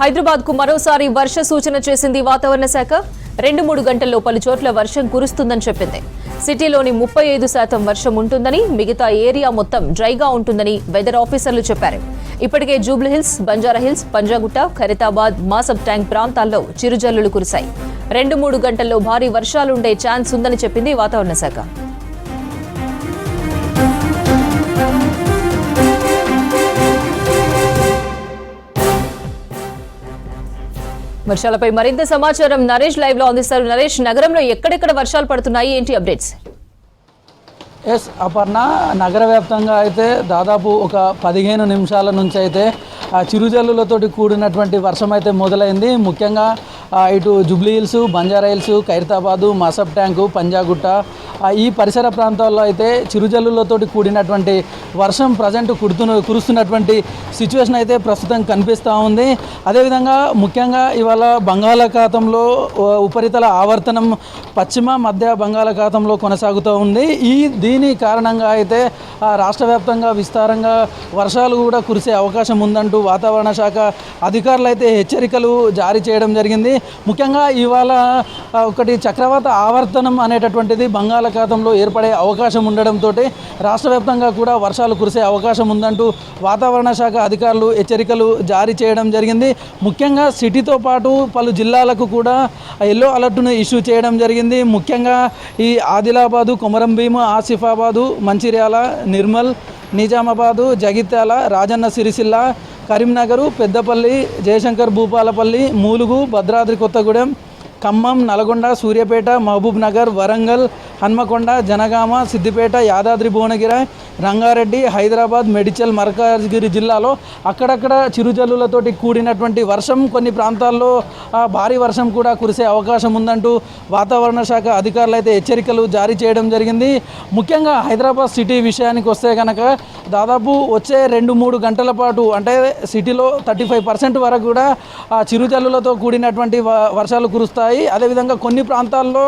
హైదరాబాద్కు మరోసారి వర్ష సూచన చేసింది వాతావరణ శాఖ. రెండు మూడు గంటల్లో పలు చోట్ల వర్షం కురుస్తుందని చెప్పింది. సిటీలోని ముప్పై ఐదు శాతం వర్షం ఉంటుందని మిగతా ఏరియా మొత్తం డ్రైగా ఉంటుందని వెదర్ ఆఫీసర్లు చెప్పారు. ఇప్పటికే జూబ్లీహిల్స్ బంజారా హిల్స్ పంజాగుట్ట ఖరితాబాద్ మాసబ్ ట్యాంక్ ప్రాంతాల్లో చిరుజల్లులు కురిశాయి. రెండు మూడు గంటల్లో భారీ వర్షాలుండే ఛాన్స్ ఉందని చెప్పింది వాతావరణ శాఖ. వర్షాలపై మరింత సమాచారం నరేష్ లైవ్లో అందిస్తారు. నరేష్ నగరంలో ఎక్కడెక్కడ వర్షాలు పడుతున్నాయి? ఏంటి అప్డేట్స్? ఎస్ అపర్ణ నగర వ్యాప్తంగా అయితే దాదాపు ఒక పదిహేను నిమిషాల నుంచి అయితే ఆ చిరుజల్లులతోటి కూడినటువంటి వర్షం అయితే మొదలైంది. ముఖ్యంగా ఇటు జుబ్లీ హిల్స్ బంజారా హిల్స్ ఖైరతాబాదు మసబ్ ట్యాంకు పంజాగుట్ట ఈ పరిసర ప్రాంతాల్లో అయితే చిరుజల్లులతోటి కూడినటువంటి వర్షం ప్రజెంట్ కుడుతున్న కురుస్తున్నటువంటి సిచ్యువేషన్ అయితే ప్రస్తుతం కనిపిస్తూ ఉంది. అదేవిధంగా ముఖ్యంగా ఇవాళ బంగాళాఖాతంలో ఉపరితల ఆవర్తనం పశ్చిమ మధ్య బంగాళాఖాతంలో కొనసాగుతూ ఉంది. ఈ దీని కారణంగా అయితే రాష్ట్ర వ్యాప్తంగా విస్తారంగా వర్షాలు కూడా కురిసే అవకాశం ఉందంటూ వాతావరణ శాఖ అధికారులు అయితే హెచ్చరికలు జారీ చేయడం జరిగింది. ముఖ్యంగా ఇవాళ ఒకటి చక్రవాత ఆవర్తనం అనేటటువంటిది బంగాళాఖాతంలో ఏర్పడే అవకాశం ఉండడంతో రాష్ట్ర వ్యాప్తంగా కూడా వర్షాలు కురిసే అవకాశం ఉందంటూ వాతావరణ శాఖ అధికారులు హెచ్చరికలు జారీ చేయడం జరిగింది. ముఖ్యంగా సిటీతో పాటు పలు జిల్లాలకు కూడా ఎల్లో అలర్ట్ను ఇష్యూ చేయడం జరిగింది. ముఖ్యంగా ఈ ఆదిలాబాదు కొమరం భీము ఆసిఫాబాదు మంచిర్యాల నిర్మల్ నిజామాబాదు జగిత్యాల రాజన్న సిరిసిల్ల కరీంనగరు పెద్దపల్లి జయశంకర్ భూపాలపల్లి మూలుగు భద్రాద్రి కొత్తగూడెం ఖమ్మం నల్గొండ సూర్యాపేట మహబూబ్ నగర్ వరంగల్ హన్మకొండ జనగామ సిద్దిపేట యాదాద్రి భువనగిరి రంగారెడ్డి హైదరాబాద్ మెడిచల్ మల్కాజ్గిరి జిల్లాలో అక్కడక్కడ చిరుజల్లులతోటి కూడినటువంటి వర్షం కొన్ని ప్రాంతాల్లో భారీ వర్షం కూడా కురిసే అవకాశం ఉందంటూ వాతావరణ శాఖ అధికారులు అయితే హెచ్చరికలు జారీ చేయడం జరిగింది. ముఖ్యంగా హైదరాబాద్ సిటీ విషయానికి వస్తే కనుక దాదాపు వచ్చే రెండు మూడు గంటల పాటు అంటే సిటీలో థర్టీ ఫైవ్ పర్సెంట్ వరకు కూడా చిరుజల్లులతో కూడినటువంటి వ- వర్షాలు కురుస్తాయి అదేవిధంగా కొన్ని ప్రాంతాల్లో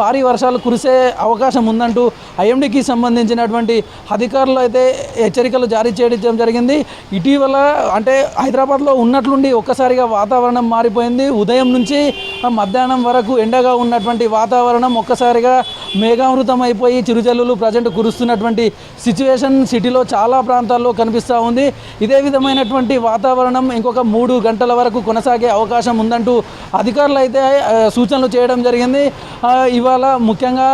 భారీ వర్షాలు కురిసే అవకాశం ఉందంటూ ఐఎండికి సంబంధించినటువంటి అధికారులు అయితే హెచ్చరికలు జారీ చేయడం జరిగింది. ఇటీవల అంటే హైదరాబాద్లో ఉన్నట్లుండి ఒక్కసారిగా వాతావరణం మారిపోయింది. ఉదయం నుంచి మధ్యాహ్నం వరకు ఎండగా ఉన్నటువంటి వాతావరణం ఒక్కసారిగా మేఘామృతం అయిపోయి చిరుజల్లులు ప్రజెంట్ కురుస్తున్నటువంటి సిచ్యువేషన్ సిటీలో చాలా ప్రాంతాల్లో కనిపిస్తూ ఉంది. ఇదే విధమైనటువంటి వాతావరణం ఇంకొక మూడు గంటల వరకు కొనసాగే అవకాశం ఉందంటూ అధికారులు అయితే సూచనలు చేయడం జరిగింది. ఇవాళ ముఖ్యంగా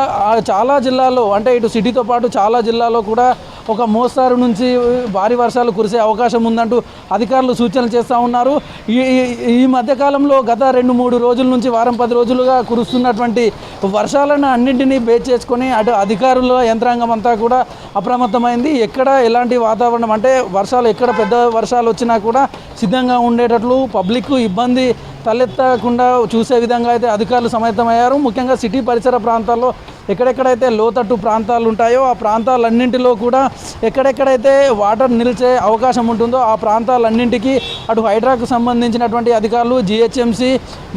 చాలా జిల్లాల్లో అంటే ఇటు సిటీతో పాటు చాలా జిల్లాల్లో కూడా ఒక మోస్తారు నుంచి భారీ వర్షాలు కురిసే అవకాశం ఉందంటూ అధికారులు సూచనలు చేస్తూ ఉన్నారు. ఈ ఈ- ఈ మధ్యకాలంలో గత రెండు మూడు రోజుల నుంచి వారం పది రోజులుగా కురుస్తున్నటువంటి వర్షాలను అన్నింటినీ బేస్ చేసుకొని అటు అధికారుల యంత్రాంగం అంతా కూడా అప్రమత్తమైంది. ఎక్కడ ఎలాంటి వాతావరణం అంటే వర్షాలు ఎక్కడ పెద్ద వర్షాలు వచ్చినా కూడా సిద్ధంగా ఉండేటట్లు పబ్లిక్ ఇబ్బంది తలెత్తకుండా చూసే విధంగా అయితే అధికారులు సమాయత్తమయ్యారు ముఖ్యంగా సిటీ పరిసర ప్రాంతాల్లో ఎక్కడెక్కడైతే లోతట్టు ప్రాంతాలు ఉంటాయో ఆ ప్రాంతాలన్నింటిలో కూడా ఎక్కడెక్కడైతే వాటర్ నిలిచే అవకాశం ఉంటుందో ఆ ప్రాంతాలన్నింటికి అటు హైడ్రాకు సంబంధించినటువంటి అధికారులు జిహెచ్ఎంసి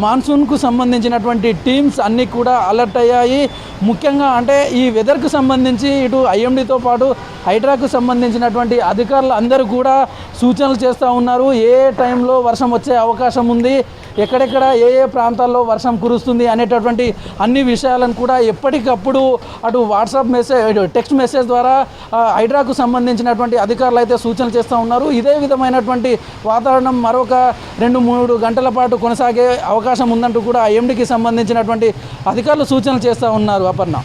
మాన్సూన్కు సంబంధించినటువంటి టీమ్స్ అన్నీ కూడా అలర్ట్ అయ్యాయి. ముఖ్యంగా అంటే ఈ వెదర్కు సంబంధించి ఇటు ఐఎండితో పాటు హైడ్రాకు సంబంధించినటువంటి అధికారులు అందరూ కూడా సూచనలు చేస్తూ ఉన్నారు. ఏ ఏ టైంలో వర్షం వచ్చే అవకాశం ఉంది? ఎక్కడెక్కడ ఏ ఏ ప్రాంతాల్లో వర్షం కురుస్తుంది అనేటటువంటి అన్ని విషయాలను కూడా ఎప్పటికప్పుడు అటు వాట్సాప్ మెసేజ్ టెక్స్ట్ మెసేజ్ ద్వారా హైడ్రాకు సంబంధించినటువంటి అధికారులు అయితే సూచనలు చేస్తూ ఉన్నారు. ఇదే విధమైనటువంటి వాతావరణం మరొక రెండు మూడు గంటల పాటు కొనసాగే అవకాశం ఉందంటూ కూడా ఎండికి సంబంధించినటువంటి అధికారులు సూచనలు చేస్తూ ఉన్నారు అపర్ణ.